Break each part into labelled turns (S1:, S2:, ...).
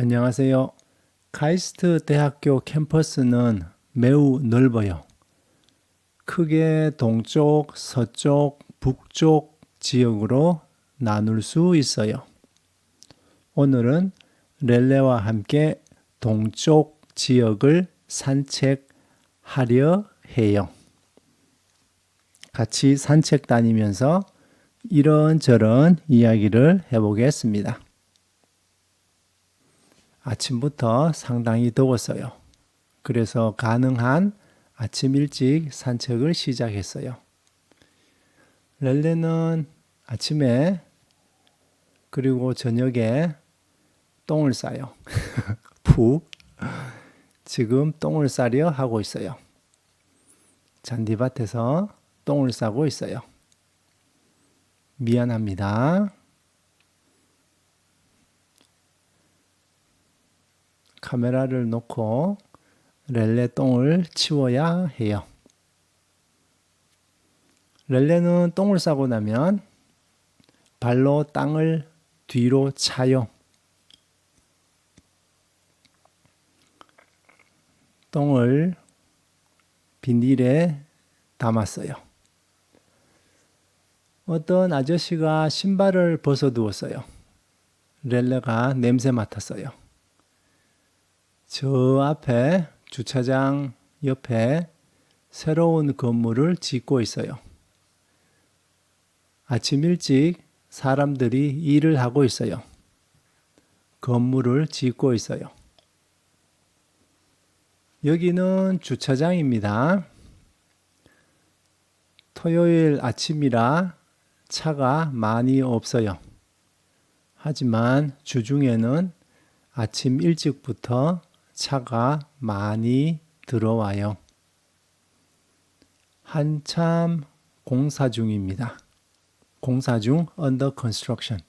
S1: 안녕하세요. 카이스트 대학교 캠퍼스는 매우 넓어요. 크게 동쪽, 서쪽, 북쪽 지역으로 나눌 수 있어요. 오늘은 렐레와 함께 동쪽 지역을 산책하려 해요. 같이 산책 다니면서 이런저런 이야기를 해보겠습니다. 아침부터 상당히 더웠어요. 그래서 가능한 아침 일찍 산책을 시작했어요. 렐레는 아침에 그리고 저녁에 똥을 싸요. 푹. 지금 똥을 싸려 하고 있어요. 잔디밭에서 똥을 싸고 있어요. 미안합니다. 카메라를 놓고 렐레 똥을 치워야 해요. 렐레는 똥을 싸고 나면 발로 땅을 뒤로 차요. 똥을 비닐에 담았어요. 어떤 아저씨가 신발을 벗어두었어요. 렐레가 냄새 맡았어요. 저 앞에 주차장 옆에 새로운 건물을 짓고 있어요. 아침 일찍 사람들이 일을 하고 있어요. 건물을 짓고 있어요. 여기는 주차장입니다. 토요일 아침이라 차가 많이 없어요. 하지만 주중에는 아침 일찍부터 차가 많이 들어와요. 한참 공사 중입니다. 공사 중 under construction.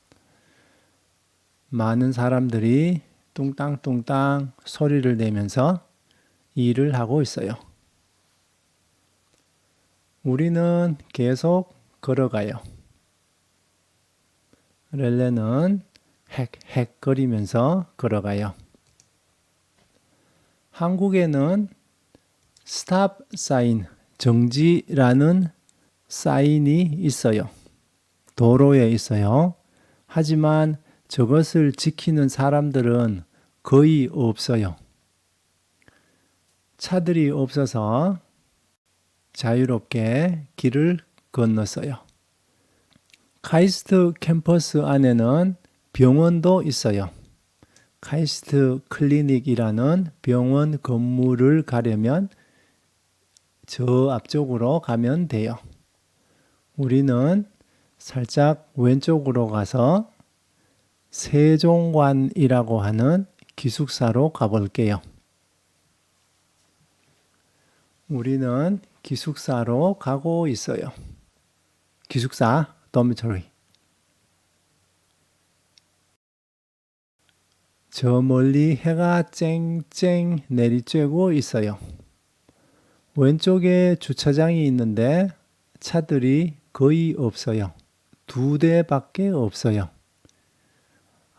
S1: 많은 사람들이 뚱땅뚱땅 소리를 내면서 일을 하고 있어요. 우리는 계속 걸어가요. 렐레는 헥헥 거리면서 걸어가요. 한국에는 스탑 사인, 정지라는 사인이 있어요. 도로에 있어요. 하지만 저것을 지키는 사람들은 거의 없어요. 차들이 없어서 자유롭게 길을 건넜어요. 카이스트 캠퍼스 안에는 병원도 있어요. 카이스트 클리닉이라는 병원 건물을 가려면 저 앞쪽으로 가면 돼요. 우리는 살짝 왼쪽으로 가서 세종관이라고 하는 기숙사로 가볼게요. 우리는 기숙사로 가고 있어요. 기숙사, dormitory. 저 멀리 해가 쨍쨍 내리쬐고 있어요. 왼쪽에 주차장이 있는데 차들이 거의 없어요. 두 대밖에 없어요.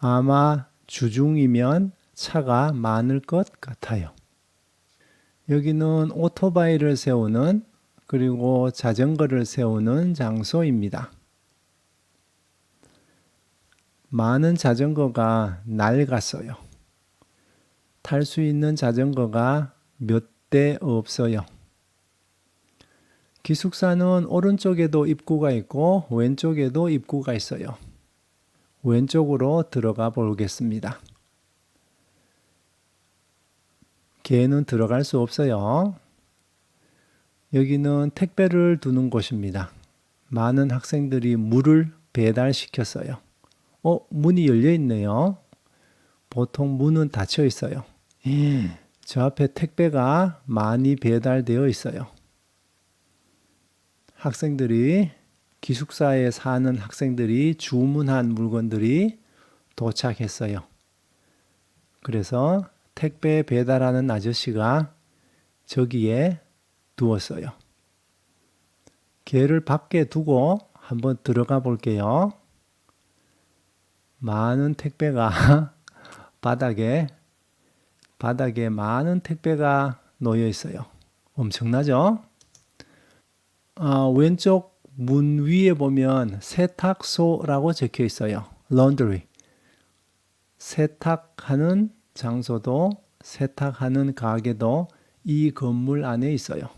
S1: 아마 주중이면 차가 많을 것 같아요. 여기는 오토바이를 세우는 그리고 자전거를 세우는 장소입니다. 많은 자전거가 낡았어요. 탈 수 있는 자전거가 몇 대 없어요. 기숙사는 오른쪽에도 입구가 있고 왼쪽에도 입구가 있어요. 왼쪽으로 들어가 보겠습니다. 개는 들어갈 수 없어요. 여기는 택배를 두는 곳입니다. 많은 학생들이 물을 배달시켰어요. 어, 문이 열려 있네요. 보통 문은 닫혀 있어요. 저 앞에 택배가 많이 배달되어 있어요. 학생들이 기숙사에 사는 학생들이 주문한 물건들이 도착했어요. 그래서 택배 배달하는 아저씨가 저기에 두었어요. 개를 밖에 두고 한번 들어가 볼게요. 많은 택배가 바닥에 바닥에 많은 택배가 놓여 있어요. 엄청나죠? 아, 왼쪽 문 위에 보면 세탁소라고 적혀 있어요. laundry. 세탁하는 장소도 세탁하는 가게도 이 건물 안에 있어요.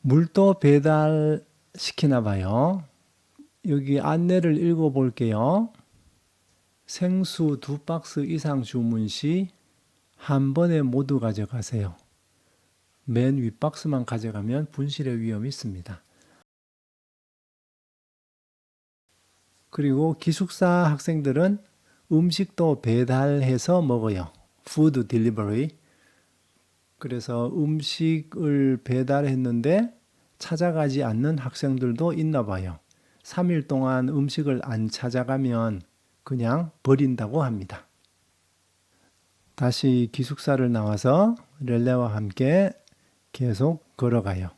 S1: 물도 배달시키나 봐요. 여기 안내를 읽어 볼게요. 생수 두 박스 이상 주문 시 한 번에 모두 가져가세요. 맨 윗박스만 가져가면 분실의 위험이 있습니다. 그리고 기숙사 학생들은 음식도 배달해서 먹어요. 푸드 딜리버리. 그래서 음식을 배달했는데 찾아가지 않는 학생들도 있나 봐요. 3일 동안 음식을 안 찾아가면 그냥 버린다고 합니다. 다시 기숙사를 나와서 렐레와 함께 계속 걸어가요.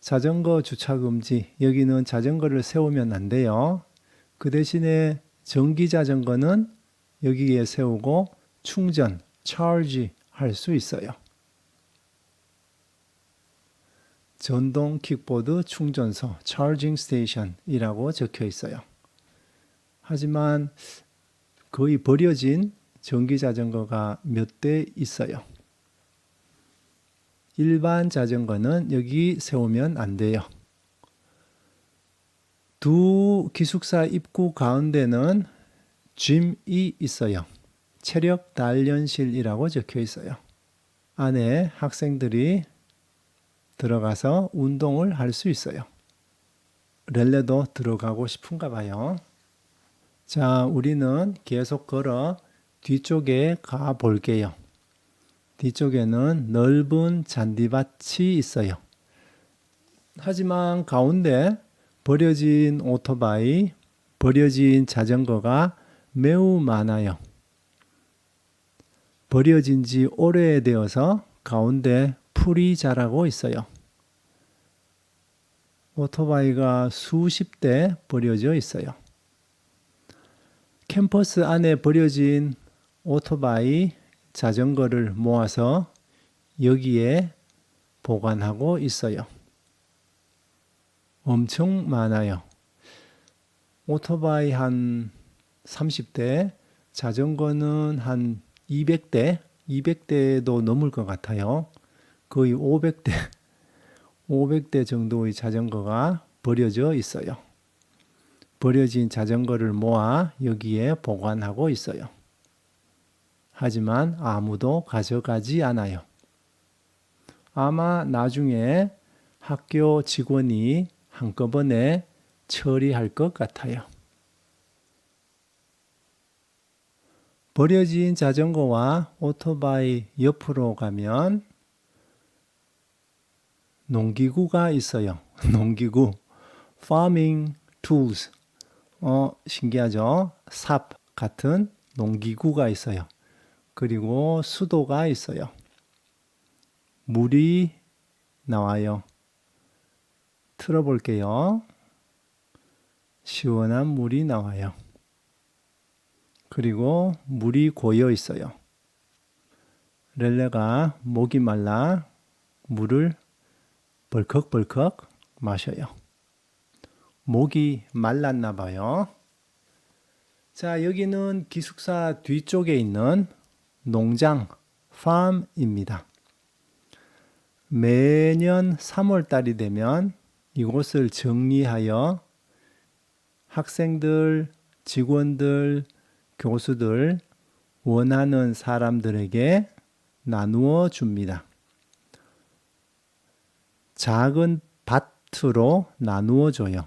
S1: 자전거 주차 금지. 여기는 자전거를 세우면 안 돼요. 그 대신에 전기 자전거는 여기에 세우고 충전, 차지 할수 있어요. 전동 킥보드 충전소, 차징 스테이션이라고 적혀 있어요. 하지만 거의 버려진 전기 자전거가 몇 대 있어요. 일반 자전거는 여기 세우면 안 돼요. 두 기숙사 입구 가운데는 짐이 있어요. 체력 단련실이라고 적혀 있어요. 안에 학생들이 들어가서 운동을 할 수 있어요. 렐레도 들어가고 싶은가 봐요. 자, 우리는 계속 걸어 뒤쪽에 가 볼게요. 뒤쪽에는 넓은 잔디밭이 있어요. 하지만 가운데 버려진 오토바이, 버려진 자전거가 매우 많아요. 버려진 지 오래되어서 가운데 풀이 자라고 있어요. 오토바이가 수십 대 버려져 있어요. 캠퍼스 안에 버려진 오토바이, 자전거를 모아서 여기에 보관하고 있어요. 엄청 많아요. 오토바이 한 30대, 자전거는 한 200대, 200대도 넘을 것 같아요. 거의 500대, 500대 정도의 자전거가 버려져 있어요. 버려진 자전거를 모아 여기에 보관하고 있어요. 하지만 아무도 가져가지 않아요. 아마 나중에 학교 직원이 한꺼번에 처리할 것 같아요. 버려진 자전거와 오토바이 옆으로 가면 농기구가 있어요. 농기구. farming tools. 어, 신기하죠? 삽 같은 농기구가 있어요. 그리고 수도가 있어요. 물이 나와요. 틀어볼게요. 시원한 물이 나와요. 그리고 물이 고여 있어요. 렐레가 목이 말라 물을 벌컥벌컥 마셔요. 목이 말랐나 봐요. 자, 여기는 기숙사 뒤쪽에 있는 농장, 팜입니다. 매년 3월 달이 되면 이곳을 정리하여 학생들, 직원들, 교수들, 원하는 사람들에게 나누어 줍니다. 작은 밭으로 나누어 줘요.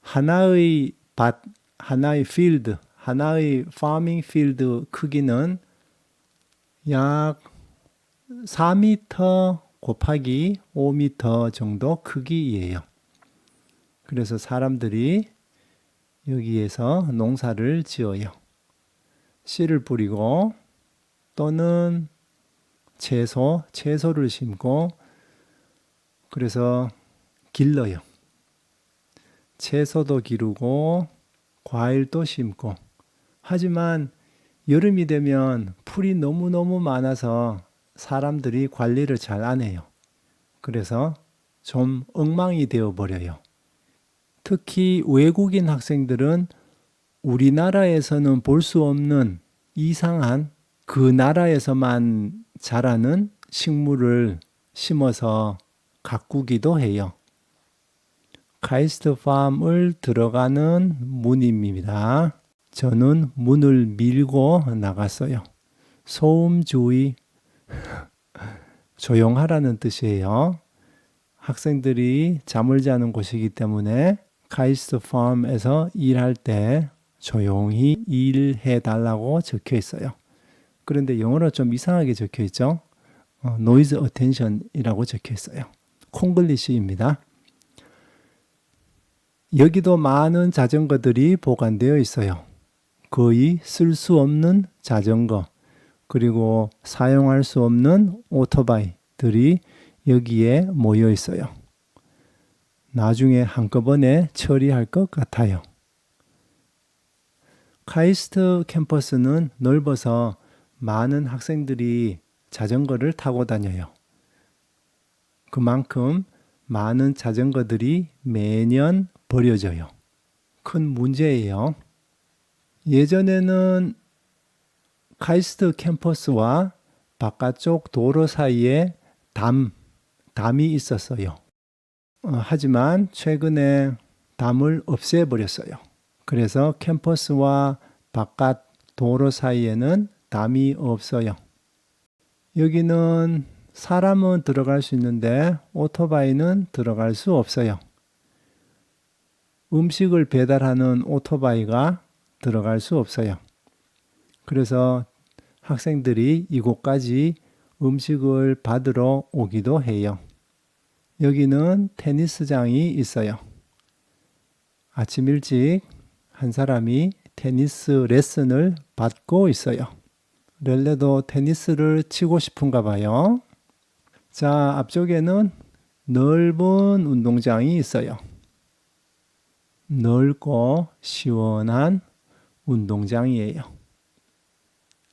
S1: 하나의 밭, 하나의 필드, 하나의 파밍 필드 크기는 약 4m 곱하기 5m 정도 크기예요. 그래서 사람들이 여기에서 농사를 지어요. 씨를 뿌리고 또는 채소, 채소를 심고 그래서 길러요. 채소도 기르고 과일도 심고 하지만 여름이 되면 풀이 너무너무 많아서 사람들이 관리를 잘 안 해요. 그래서 좀 엉망이 되어 버려요. 특히 외국인 학생들은 우리나라에서는 볼 수 없는 이상한 그 나라에서만 자라는 식물을 심어서 가꾸기도 해요. 카이스트 팜을 들어가는 문입니다. 저는 문을 밀고 나갔어요. 소음 주의 조용하라는 뜻이에요. 학생들이 잠을 자는 곳이기 때문에 카이스트 팜에서 일할 때 조용히 일해 달라고 적혀 있어요. 그런데 영어로 좀 이상하게 적혀 있죠. 어, 노이즈 어텐션이라고 적혀 있어요. 콩글리시입니다. 여기도 많은 자전거들이 보관되어 있어요. 거의 쓸 수 없는 자전거, 그리고 사용할 수 없는 오토바이들이 여기에 모여 있어요. 나중에 한꺼번에 처리할 것 같아요. 카이스트 캠퍼스는 넓어서 많은 학생들이 자전거를 타고 다녀요. 그만큼 많은 자전거들이 매년 버려져요. 큰 문제예요. 예전에는 카이스트 캠퍼스와 바깥쪽 도로 사이에 담, 담이 있었어요. 어, 하지만 최근에 담을 없애버렸어요. 그래서 캠퍼스와 바깥 도로 사이에는 담이 없어요. 여기는 사람은 들어갈 수 있는데 오토바이는 들어갈 수 없어요. 음식을 배달하는 오토바이가 들어갈 수 없어요. 그래서 학생들이 이곳까지 음식을 받으러 오기도 해요. 여기는 테니스장이 있어요. 아침 일찍 한 사람이 테니스 레슨을 받고 있어요. 렐레도 테니스를 치고 싶은가 봐요. 자, 앞쪽에는 넓은 운동장이 있어요. 넓고 시원한 운동장이에요.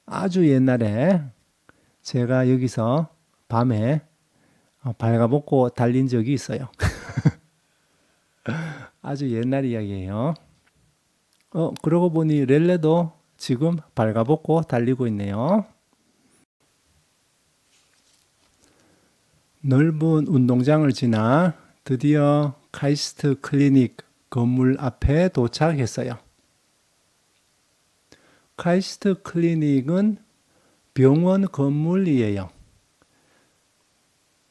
S1: 아주 옛날에 제가 여기서 밤에 어, 발가벗고 달린 적이 있어요. 아주 옛날 이야기예요. 어, 그러고 보니 렐레도 지금 발가벗고 달리고 있네요. 넓은 운동장을 지나 드디어 카이스트 클리닉 건물 앞에 도착했어요. 카이스트 클리닉은 병원 건물이에요.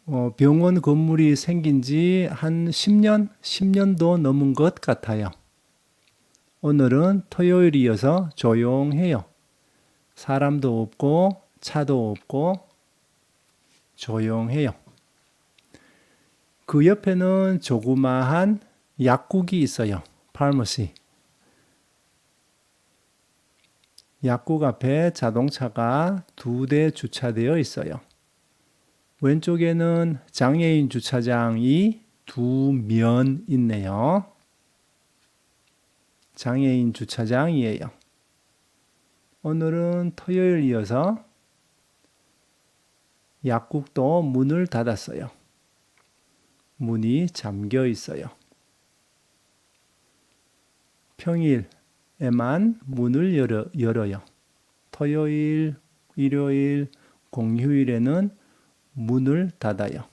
S1: 어, 병원 건물이 생긴 지 한 10년, 10년도 넘은 것 같아요. 오늘은 토요일이어서 조용해요. 사람도 없고 차도 없고 조용해요. 그 옆에는 조그마한 약국이 있어요. 파머시. 약국 앞에 자동차가 두 대 주차되어 있어요. 왼쪽에는 장애인 주차장이 두 면 있네요. 장애인 주차장이에요. 오늘은 토요일이어서 약국도 문을 닫았어요. 문이 잠겨 있어요. 평일에만 문을 열어, 열어요. 토요일, 일요일, 공휴일에는 문을 닫아요.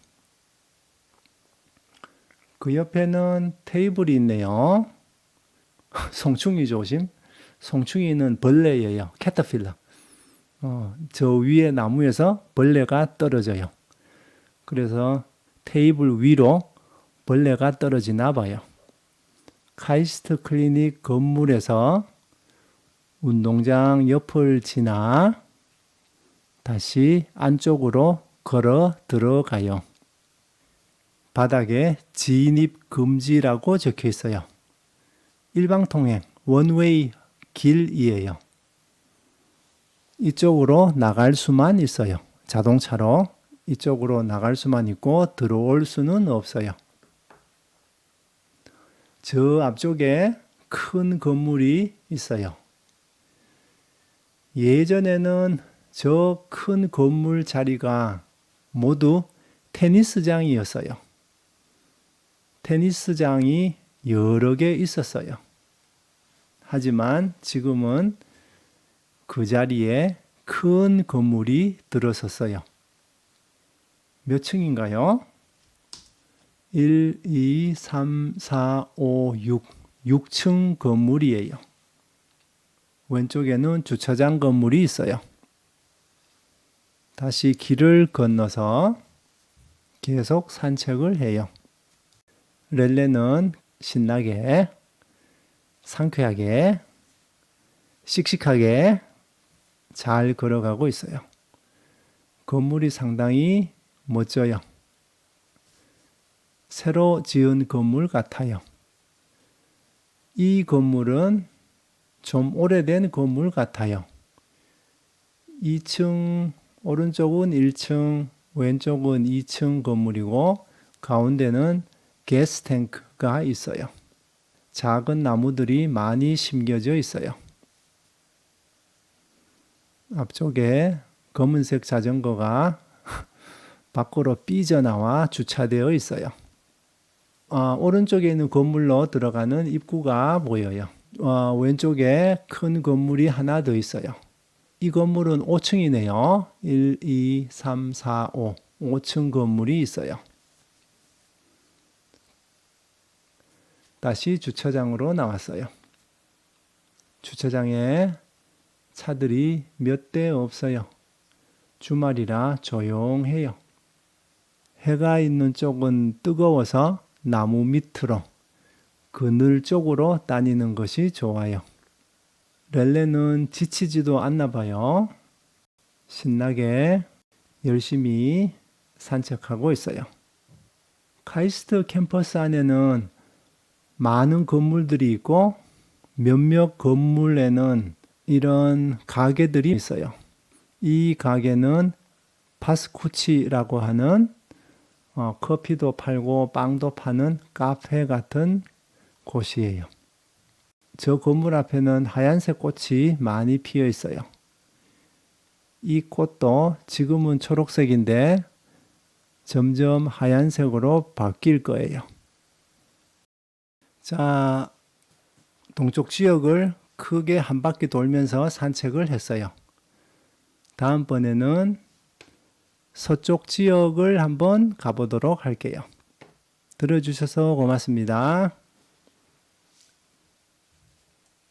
S1: 그 옆에는 테이블이 있네요. 송충이 조심. 송충이는 벌레예요. 캐터필러. 어, 저 위에 나무에서 벌레가 떨어져요. 그래서 테이블 위로 벌레가 떨어지나 봐요. 카이스트 클리닉 건물에서 운동장 옆을 지나 다시 안쪽으로 걸어 들어가요. 바닥에 진입 금지라고 적혀 있어요. 일방통행, 원웨이 길이에요. 이쪽으로 나갈 수만 있어요. 자동차로 이쪽으로 나갈 수만 있고 들어올 수는 없어요. 저 앞쪽에 큰 건물이 있어요. 예전에는 저 큰 건물 자리가 모두 테니스장이었어요. 테니스장이 여러 개 있었어요. 하지만 지금은 그 자리에 큰 건물이 들어섰어요. 몇 층인가요? 1, 2, 3, 4, 5, 6. 6층 건물이에요. 왼쪽에는 주차장 건물이 있어요. 다시 길을 건너서 계속 산책을 해요. 렐레는 신나게, 상쾌하게, 씩씩하게 잘 걸어가고 있어요. 건물이 상당히 멋져요. 새로 지은 건물 같아요. 이 건물은 좀 오래된 건물 같아요. 2층, 오른쪽은 1층, 왼쪽은 2층 건물이고, 가운데는 가스 탱크가 있어요. 작은 나무들이 많이 심겨져 있어요. 앞쪽에 검은색 자전거가 밖으로 삐져나와 주차되어 있어요. 아, 오른쪽에 있는 건물로 들어가는 입구가 보여요. 아, 왼쪽에 큰 건물이 하나 더 있어요. 이 건물은 5층이네요. 1, 2, 3, 4, 5. 5층 건물이 있어요. 다시 주차장으로 나왔어요. 주차장에 차들이 몇 대 없어요. 주말이라 조용해요. 해가 있는 쪽은 뜨거워서 나무 밑으로 그늘 쪽으로 다니는 것이 좋아요. 렐레는 지치지도 않나 봐요. 신나게 열심히 산책하고 있어요. 카이스트 캠퍼스 안에는 많은 건물들이 있고 몇몇 건물에는 이런 가게들이 있어요. 이 가게는 파스쿠치라고 하는 어, 커피도 팔고 빵도 파는 카페 같은 곳이에요. 저 건물 앞에는 하얀색 꽃이 많이 피어 있어요. 이 꽃도 지금은 초록색인데 점점 하얀색으로 바뀔 거예요. 자, 동쪽 지역을 크게 한 바퀴 돌면서 산책을 했어요. 다음번에는 서쪽 지역을 한번 가보도록 할게요. 들어주셔서 고맙습니다.